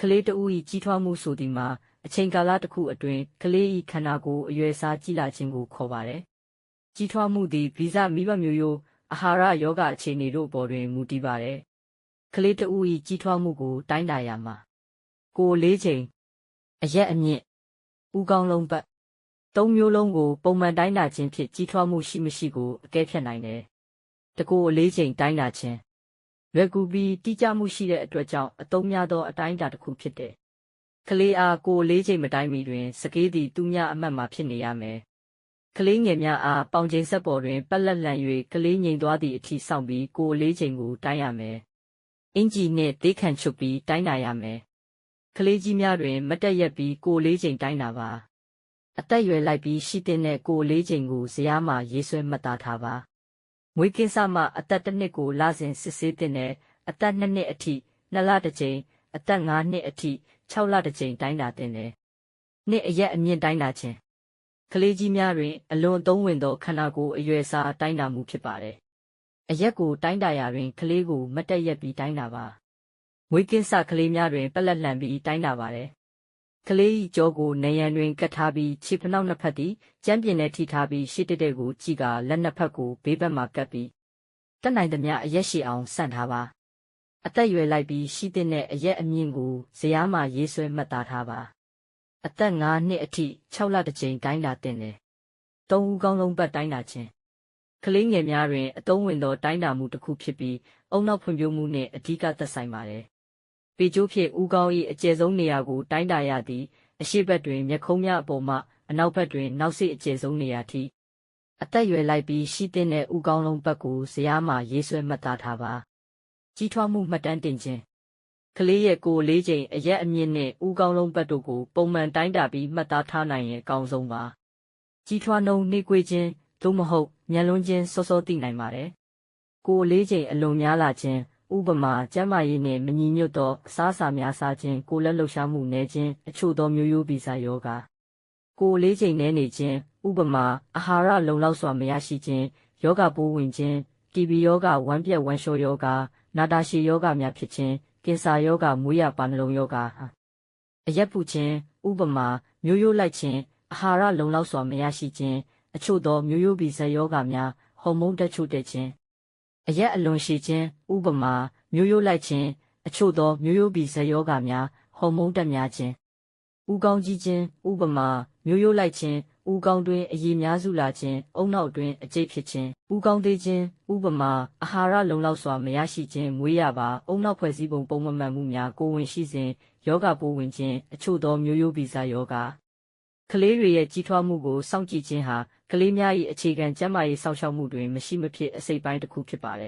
ကလေးတဦး၏ကြီးထွားမှုဆိုသည်မှာအချိန်ကာလတစ်ခုအတွင်းကလေး၏ခန္ဓာကိုယ်အရွယ်အစားကြီးလာခြင်းကိုခေါ်ပါတယ်။ကြီးထွားမှုသည်ဗီဇမိဘမျိုးရိုးအာဟာရယောဂအခြေအနေတို့ပေါ်တွင်မူတည်ပါတယ်။ကလေးတဦး၏ကြီးထွားမှုကိုတိုင်းတာရမှာကိုယ်လေးချိန်အရက်အမြင့်ဥကောင်းလုံးပတ်သုံးမျိုးလုံးကိုပုံမှန်တိုင်းတာခြင်းဖြင့်ကြီးထွားမှုရှိမရှိကိုအကဲဖြတ်နိုင်တယ်။တကိုယ်အလေးချိန်တိုင်းတာခြင်း လွယ်ကူပြီးတိကျမှုရှိတဲ့အတွက်ကြောင့်အသုံးများသောအတိုင်းအတာတစ်ခုဖြစ်တယ်။ကလေးအားကိုယ်လေးချိန်မတိုင်းမီတွင် စကေးသည်သူများအမှတ်မှာဖြစ်နေရမယ်။ကလေးငယ်များအားပေါင်ချိန်ဆက်ပေါ်တွင်ပက်လက်လန်၍ကလေးငိမ်သွားသည့်အထိစောင့်ပြီးကိုယ်လေးချိန်ကိုတိုင်းရမယ်။အင်ဂျီနှင့်သေးခံချုပ်ပြီးတိုင်းတာရမယ်။ကလေးကြီးများတွင် မတက်ရက်ပြီးကိုယ်လေးချိန်တိုင်းတာပါ။အသက်ရွယ်လိုက်ပြီးရှိတဲ့နဲ့ကိုယ်လေးချိန်ကိုဇယားမှာရေးဆွဲမှတ်သားထားပါ။ မွေးကင်းစမှအသက်တစ်နှစ်ကိုလစဉ်စစ်ဆေးတဲ့နဲ့အသက်နှစ်နှစ်အထိနှစ်လတစ်ကြိမ်အသက်၅နှစ်အထိ၆လတစ်ကြိမ်တိုင်းတာတင်တယ်။နှစ်အရက်အမြင့်တိုင်းတာခြင်းကလေးကြီးများတွင် အလွန်အသုံးဝင်သောခန္ဓာကိုယ်အရွယ်အစားတိုင်းတာမှုဖြစ်ပါတယ်။အရက်ကိုတိုင်းတာရာတွင်ကလေးကိုမတက်ရက်ပြီးတိုင်းတာပါ။မွေးကင်းစကလေးများတွင်ပက်လက်လှန်ပြီးတိုင်းတာပါတယ်။ ကလေး၏ကြောကိုနေရန်တွင်ကတ်ထားပြီးခြေဖနောက်နှစ်ဖက်သည်ကျမ်းပြင်ထဲထိထားပြီးရှေ့တက်တဲ့ကိုကြည့်ကလက်နှစ်ဖက်ကိုဘေးဘက်မှကပ်ပြီးတက်နိုင်သမျှအရက်ရှိအောင်ဆန့်ထားပါ။အသက်ရွယ်လိုက်ပြီးရှိတဲ့အရက်အမြင့်ကိုဇယားမှာရေးဆွဲမှတ်သားထားပါ။အသက်၅နှစ်အထိ6လတစ်ကြိမ်တိုင်းတာတင်တယ်။သုံးဦးကောင်းလုံးပတ်တိုင်းတာခြင်းကလေးငယ်များတွင်အသုံးဝင်သောတိုင်းတာမှုတစ်ခုဖြစ်ပြီးအုံနောက်ဖွံ့ဖြိုးမှုနှင့်အဓိကသက်ဆိုင်ပါတယ်။ ပေကျိုးဖြင့်ဦးကောင်း၏အကျယ်ဆုံးနေရာကိုတိုင်းတာရသည်အရှိဘက်တွင်မျက်ခုံးများအပေါ်မှအနောက်ဘက်တွင်နောက်စိအကျယ်ဆုံးနေရာထိအသက်ရွယ်လိုက်ပြီးရှိတဲ့ဦးကောင်းလုံးဘက်ကိုဇယားမှာရေးဆွဲမှတ်သားထားပါကြီးထွားမှုမှတ်တမ်းတင်ခြင်းကလေးရဲ့ကိုယ်လေးချိန်အရက်အမြင့်နဲ့ဦးကောင်းလုံးဘက်တို့ကိုပုံမှန်တိုင်းတာပြီးမှတ်သားထားနိုင်ရင်အကောင်းဆုံးပါကြီးထွားနှုံနှိကွေးခြင်းသို့မဟုတ်မျက်လုံးချင်းစောစောသိနိုင်ပါတယ်ကိုယ်လေးချိန်အလွန်များလာခြင်း ဥပမာကျန်းမာရေးနှင့်မညီညွတ်သောအစားအစာများစားခြင်းကိုယ်လက်လှုပ်ရှားမှုနည်းခြင်းအချို့သောမျိုးရိုးဗီဇယောဂကိုယ်လေးချိန်နည်းနေခြင်းဥပမာအာဟာရလုံလောက်စွာမရရှိခြင်းယောဂပိုးဝင်ခြင်းတီဘီယောဂဝမ်းပြက်ဝမ်းလျှောယောဂနာတာရှည်ယောဂများဖြစ်ခြင်းကင်ဆာယောဂမွေးရပါနှလုံးယောဂအရက်ပူခြင်းဥပမာမျိုးရိုးလိုက်ခြင်းအာဟာရလုံလောက်စွာမရရှိခြင်းအချို့သောမျိုးရိုးဗီဇယောဂများဟော်မုန်းတက်ချို့တက်ခြင်း အရက်အလွန်ရှည်ခြင်းဥပမာမျိုးရိုးလိုက်ခြင်းအချို့သောမျိုးရိုးဗီဇယောဂများဟော်မုန်းတက်များခြင်းဥကောင်းကြီးခြင်းဥပမာမျိုးရိုးလိုက်ခြင်းဥကောင်းတွင်အည်များစုလာခြင်းအုံနောက်တွင်အကျိတ်ဖြစ်ခြင်းဥကောင်းသေးခြင်းဥပမာအာဟာရလုံလောက်စွာမရရှိခြင်းမွေးရပါအုံနောက်ဖွဲ့စည်းပုံပုံမမှန်မှုများကိုဝင်ရှိစဉ်ယောဂပိုးဝင်ခြင်းအချို့သောမျိုးရိုးဗီဇယောဂ ကလေးတွေရဲ့ကြီးထွားမှုကိုစောင့်ကြည့်ခြင်းဟာကလေးများ၏အခြေခံကျန်းမာရေးစောင့်ရှောက်မှုတွင် မရှိမဖြစ်အစိတ်ပိုင်းတစ်ခုဖြစ်ပါတယ်